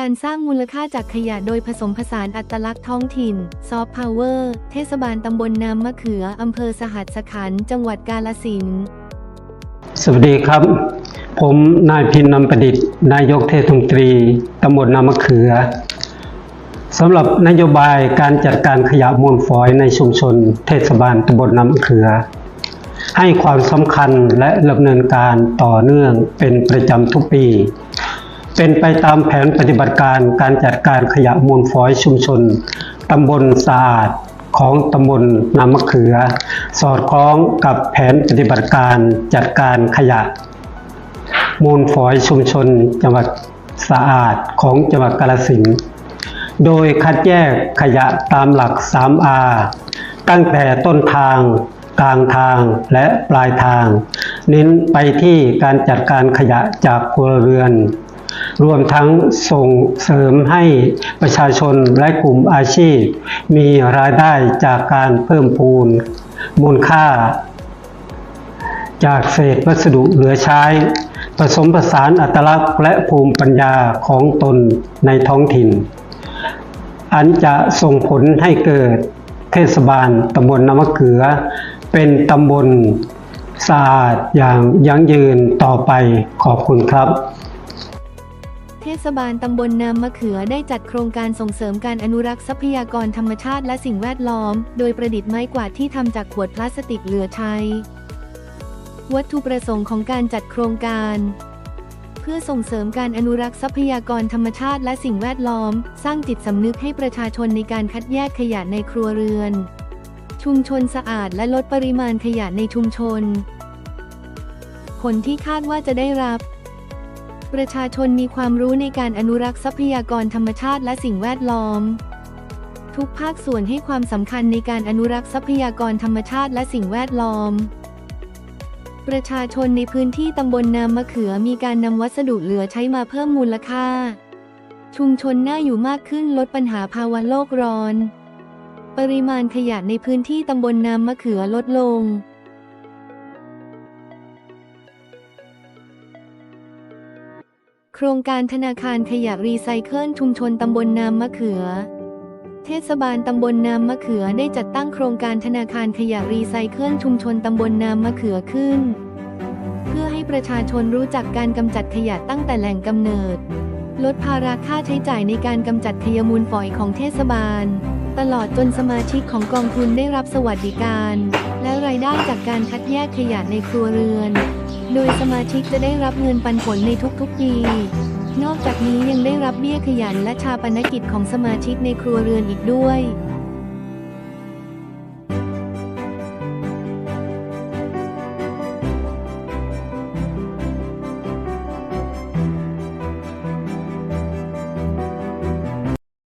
การสร้างมูลค่าจากขยะโดยผสมผสานอัตลักษณ์ท้องถิ่น ซอฟต์พาวเวอร์ เทศบาลตำบลน้ำมะเขือ อำเภอสหัสขันธ์จังหวัดกาฬสินธุ์สวัสดีครับ ผมนายพินนำประดิษฐ์ นายกเทศมนตรีตำบลนามะเขือสำหรับนโยบายการจัดการขยะมูลฝอยในชุมชน เทศบาลตำบลนามะเขือ ให้ความสำคัญและดำเนินการต่อเนื่องเป็นประจำทุกปี เป็นไปตามแผนปฏิบัติการการจัดการขยะมูลฝอยชุมชน ตำบลสะอาดของตำบลนามะเขือ สอดคล้องกับแผนปฏิบัติการจัดการขยะ มูลฝอยชุมชน จังหวัดสะอาดของจังหวัดกาฬสินธุ์โดยคัดแยกขยะตามหลัก 3R ตั้งแต่ต้นทางกลางทางและปลายทาง เน้นไปที่การจัดการขยะจากครัวเรือน รวมทั้งส่งเสริมให้ประชาชนและกลุ่มอาชีพ มีรายได้จากการเพิ่มพูนมูลค่า จากเศษวัสดุเหลือใช้ ผสมผสานอัตลักษณ์และภูมิปัญญาของตนในท้องถิ่น อันจะส่งผลให้เกิดเทศบาลตำบลนามะเขือ เป็นตำบลสะอาดอย่างยั่งยืนต่อไปขอบคุณครับ เทศบาลตำบลน้ำมะเขือได้จัดโครงการส่งเสริมการอนุรักษ์ทรัพยากรธรรมชาติและสิ่งแวดล้อม โดยประดิษฐ์ไม้กวาดที่ทำจากขวดพลาสติกเหลือใช้ วัตถุประสงค์ของการจัดโครงการ เพื่อส่งเสริมการอนุรักษ์ทรัพยากรธรรมชาติและสิ่งแวดล้อม สร้างจิตสำนึกให้ประชาชนในการคัดแยกขยะในครัวเรือน ชุมชนสะอาดและลดปริมาณขยะในชุมชน ผลที่คาดว่าจะได้รับ ประชาชนมีความรู้ในการอนุรักษ์ทรัพยากรธรรมชาติและสิ่งแวดล้อม ทุกภาคส่วนให้ความสำคัญในการอนุรักษ์ทรัพยากรธรรมชาติและสิ่งแวดล้อม ประชาชนในพื้นที่ตำบลนามะเขือมีการนำวัสดุเหลือใช้มาเพิ่มมูลค่า ชุมชนน่าอยู่มากขึ้นลดปัญหาภาวะโลกร้อน ปริมาณขยะในพื้นที่ตำบลนามะเขือลดลง โครงการธนาคารขยะรีไซเคิลชุมชนตำบลน้ำมะเขือ เทศบาลตำบลน้ำมะเขือได้จัดตั้งโครงการธนาคารขยะรีไซเคิลชุมชนตำบลน้ำมะเขือขึ้น เพื่อให้ประชาชนรู้จักการกำจัดขยะตั้งแต่แหล่งกำเนิด ลดภาระค่าใช้จ่ายในการกำจัดขยะมูลฝอยของเทศบาล ตลอดจนสมาชิกของกองทุนได้รับสวัสดิการ และรายได้จากการคัดแยกขยะในครัวเรือน โดยสมาชิกจะได้รับเงินปันผลในทุกๆปี นอกจากนี้ยังได้รับเบี้ยขยันและชาปนกิจของสมาชิกในครัวเรือนอีกด้วย